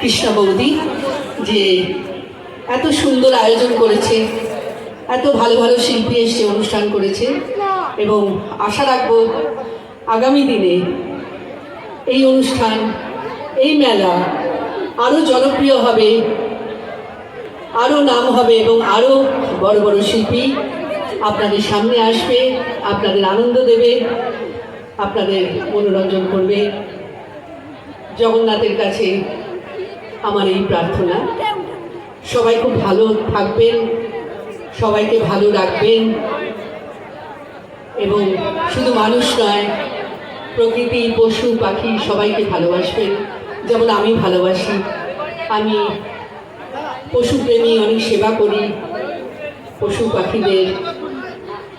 কৃষ্ণা বৌদি, যে এত সুন্দর আয়োজন করেছে, এত ভালো ভালো শিল্পী এসে অনুষ্ঠান করেছে এবং আশা রাখব আগামী দিনে এই অনুষ্ঠান, এই মেলা আরও জনপ্রিয় হবে আরও নাম হবে এবং আরও বড় বড় শিল্পী আপনাদের সামনে আসবে, আপনাদের আনন্দ দেবে, আপনাদের মনোরঞ্জন করবে। জগন্নাথের কাছে আমার এই প্রার্থনা। সবাই খুব ভালো থাকবেন, সবাইকে ভালো রাখবেন এবং শুধু মানুষ নয়, প্রকৃতি, পশু, পাখি সবাইকে ভালোবাসবেন। যেমন আমি ভালোবাসি। আমি পশুপ্রেমী অনেক সেবা করি। পশু পাখিদের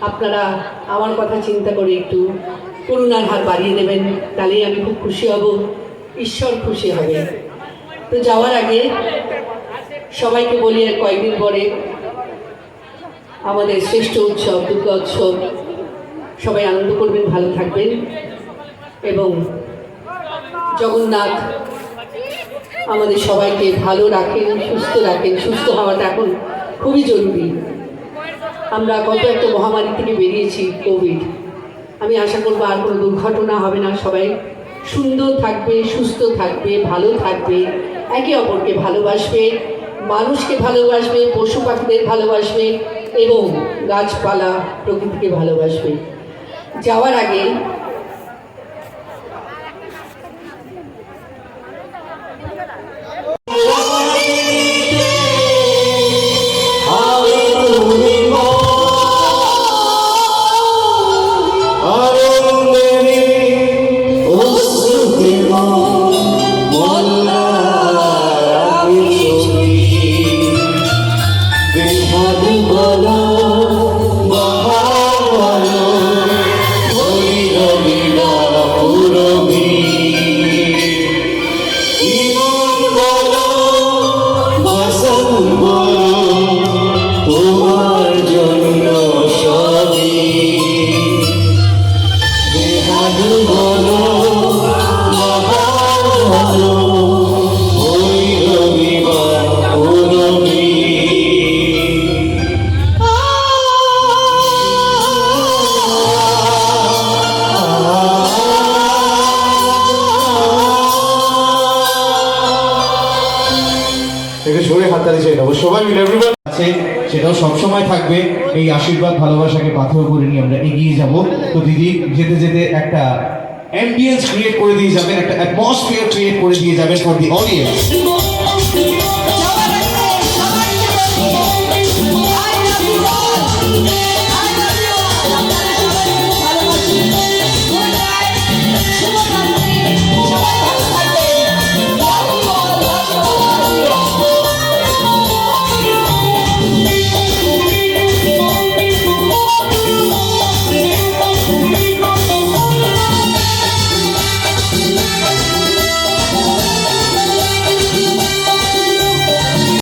আপনারা আমার কথা চিন্তা করে একটু করুণার হার বাড়িয়ে দেবেন, তাহলেই আমি খুব খুশি হব। ঈশ্বর খুশি হবে। তো যাওয়ার আগে সবাইকে বলি, আর কয়েকদিন পরে আমাদের শ্রেষ্ঠ উৎসব, দুর্গা উৎসব, সবাই আনন্দ করবেন, ভালো থাকবেন। এবং জগন্নাথ আমাদের সবাইকে ভালো রাখেন, সুস্থ রাখেন। সুস্থ হওয়াটা এখন খুবই জরুরি। আমরা কত একটা মহামারী থেকে বেরিয়েছি, কোভিড। আমি আশা করব আর কোনো দুর্ঘটনা হবে না সবাই। সুন্দর থাকবে, সুস্থ থাকবে, ভালো থাকবে, একে অপরকে ভালোবাসবে, মানুষকে ভালোবাসবে, পশু পাখিদের ভালোবাসবে এবং গাছপালা প্রকৃতিকে ভালোবাসবে। যাওয়ার আগে একটু সরে চাই নেব সবাই মিলে আছে, সেটাও সবসময় থাকবে। এই আশীর্বাদ, ভালোবাসাকে পাথর করে নিয়ে আমরা এগিয়ে যাব। তো দিদি, যেতে যেতে একটা অ্যাম্বিয়েন্স ক্রিয়েট করে দিয়ে যাবেন একটা অ্যাটমসফিয়ার ক্রিয়েট করে দিয়ে যাবেন ফর দি অডিয়েন্স